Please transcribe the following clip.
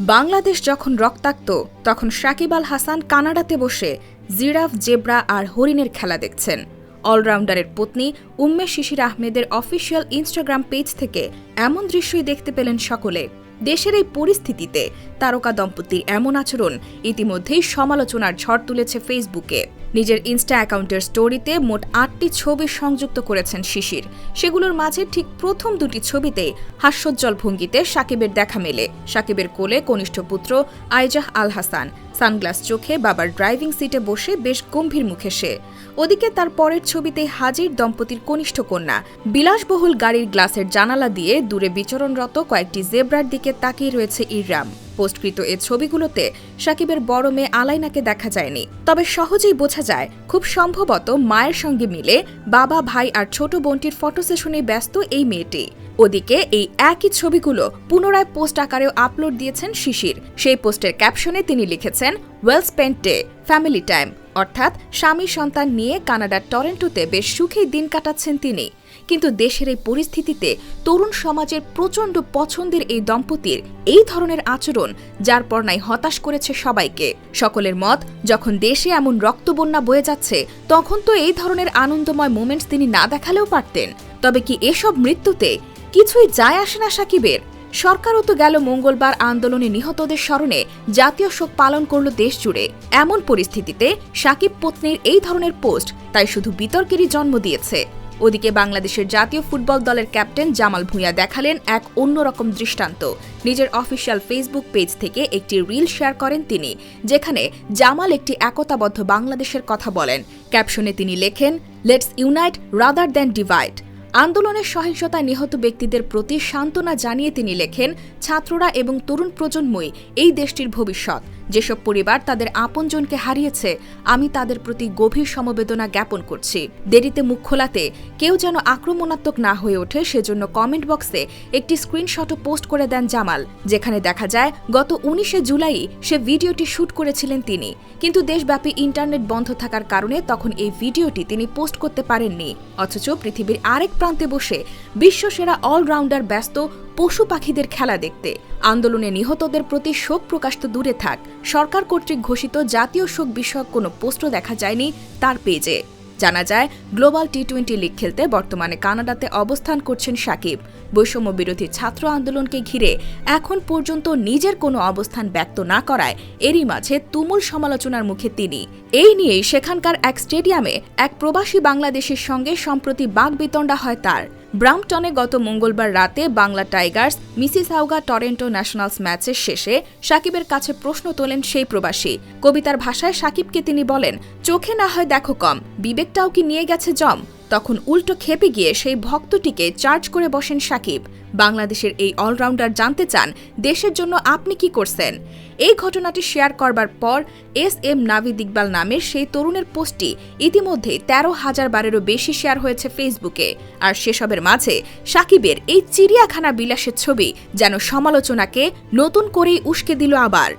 বাংলাদেশ যখন রক্তাক্ত, তখন সাকিব আল হাসান কানাডাতে বসে জিরাফ, জেব্রা আর হরিণের খেলা দেখছেন। অলরাউন্ডারের পত্নী উম্মে শিশির আহমেদের অফিসিয়াল ইনস্টাগ্রাম পেজ থেকে এমন দৃশ্যই দেখতে পেলেন সকলে। দেশের এই পরিস্থিতিতে তারকা দম্পতির এমন আচরণ ইতিমধ্যেই সমালোচনার ঝড় তুলেছে ফেসবুকে। নিজের ইনস্টা অ্যাকাউন্টের স্টোরিতে মোট আটটি ছবি সংযুক্ত করেছেন শিশির। সেগুলোর মাঝে ঠিক প্রথম দুটি ছবিতে হাস্যোজ্জ্বল ভঙ্গিতে সাকিবের দেখা মেলে। সাকিবের কোলে কনিষ্ঠ পুত্র আইজাহ আল হাসান, সানগ্লাস চোখে বাবার ড্রাইভিং সিটে বসে বেশ গম্ভীর মুখে সে। ওদিকে তার পরের ছবিতে হাজির দম্পতির কনিষ্ঠ কন্যা বিলাসবহুল গাড়ির গ্লাসের জানালা দিয়ে দূরে বিচরণরত কয়েকটি জেব্রার দিকে তাকিয়ে রয়েছে ইররাম। পোস্টকৃত এ ছবিগুলোতে সাকিবের বড় মেয়ে আলাইনাকে দেখা যায়নি। তবে সহজেই বোঝা যায়, খুব সম্ভবত মায়ের সঙ্গে মিলে বাবা, ভাই আর ছোট বোনটির ফটো সেশনে ব্যস্ত এই মেয়েটি। ওদিকে এই একই ছবিগুলো পুনরায় পোস্ট আকারেও আপলোড দিয়েছেন শিশির। সেই পোস্টের ক্যাপশনে তিনি লিখেছেন well spent day family time অর্থাৎ স্বামী সন্তান নিয়ে কানাডার টরেন্টোতে বেশ সুখেই দিন কাটাচ্ছেন তিনি। কিন্তু দেশের এই পরিস্থিতিতে তরুণ সমাজের প্রচণ্ড পছন্দের এই দম্পতির এই ধরনের আচরণ যার পর নাই হতাশ করেছে সবাইকে। সকলের মত, যখন দেশে এমন রক্তবন্যা বয়ে যাচ্ছে, তখন তো এই ধরনের আনন্দময় মোমেন্টস তিনি না দেখালেও পারতেন। তবে কি এসব মৃত্যুতে কিছুই যায় আসে না সাকিবের? সরকারও তো গেল মঙ্গলবার আন্দোলনে নিহতদের স্মরণে জাতীয় শোক পালন করল দেশ জুড়ে। এমন পরিস্থিতিতে সাকিব পত্নীর এই ধরনের পোস্ট, তাই শুধু বিতর্কেরই জন্ম দিয়েছে। ওদিকে বাংলাদেশের জাতীয় ফুটবল দলের ক্যাপ্টেন জামাল ভূঁইয়া দেখালেন এক অন্যরকম দৃষ্টান্ত। নিজের অফিসিয়াল ফেসবুক পেজ থেকে একটি রিল শেয়ার করেন তিনি, যেখানে জামাল একটি একতাবদ্ধ বাংলাদেশের কথা বলেন। ক্যাপশনে তিনি লেখেন let's unite rather than divide আন্দোলনের সহিংসতায় নিহত ব্যক্তিদের প্রতি সান্ত্বনা জানিয়ে তিনি লেখেন, ছাত্ররা এবং তরুণ প্রজন্মই এই দেশটির ভবিষ্যৎ। যেসব পরিবার তাদের আপনজনকে হারিয়েছে, আমি তাদের প্রতি গভীর সমবেদনা জ্ঞাপন করছি। দেরিতে মুখ খোলাতে কেউ যেন আক্রমণাত্মক না হয়ে ওঠে, সেজন্য কমেন্ট বক্সে একটি স্ক্রিনশটও পোস্ট করে দেন জামাল, যেখানে দেখা যায়, গত উনিশে জুলাই সে ভিডিওটি শুট করেছিলেন তিনি। কিন্তু দেশব্যাপী ইন্টারনেট বন্ধ থাকার কারণে তখন এই ভিডিওটি তিনি পোস্ট করতে পারেননি। অথচ পৃথিবীর আরেক প্রান্তে বসে বিশ্বসেরা অলরাউন্ডার ব্যস্ত পশু পাখিদের খেলা দেখতে। আন্দোলনে নিহতদের প্রতি শোক প্রকাশ তো দূরে থাক সরকার কর্তৃক ঘোষিত জাতীয় শোক বিষয়ক কোনো পোস্টও দেখা যায়নি তার পেজে। জানা যায়, গ্লোবাল টি টোয়েন্টি লিগ খেলতে বর্তমানে কানাডাতে অবস্থান করছেন সাকিব। বৈষম্য বিরোধী ছাত্র আন্দোলনকে ঘিরে এখন পর্যন্ত নিজের কোনো অবস্থান ব্যক্ত না করায় এরই মাঝে তুমুল সমালোচনার মুখে তিনি। এই নিয়েই সেখানকার এক স্টেডিয়ামে এক প্রবাসী বাংলাদেশের সঙ্গে সম্প্রতি বাগবিতণ্ডা হয় তার। ব্রাউমটনে গত মঙ্গলবার রাতে Bangla Tigers Mississauga Toronto Nationals ম্যাচের শেষে সাকিবের কাছে প্রশ্ন তোলেন সেই প্রবাসী। কবিতার ভাষায় সাকিবকে তিনি বলেন, চোখে না হয় দেখো কম, বিবেকটাও কি নিয়ে গেছে জম? তখন উল্টো খেপে গিয়ে সেই ভক্তটিকে চার্জ করে বসেন সাকিব। বাংলাদেশের এই অলরাউন্ডার জানতে চান, দেশের জন্য আপনি কি করছেন? এই ঘটনাটি শেয়ার করবার পর এস এম নাভিদ ইকবাল নামের সেই তরুণের পোস্টটি ইতিমধ্যে তেরো হাজার বারেরও বেশি শেয়ার হয়েছে ফেসবুকে। আর সেসবের মাঝে সাকিবের এই চিড়িয়াখানা বিলাসের ছবি যেন সমালোচনাকে নতুন করেই উস্কে দিল আবার।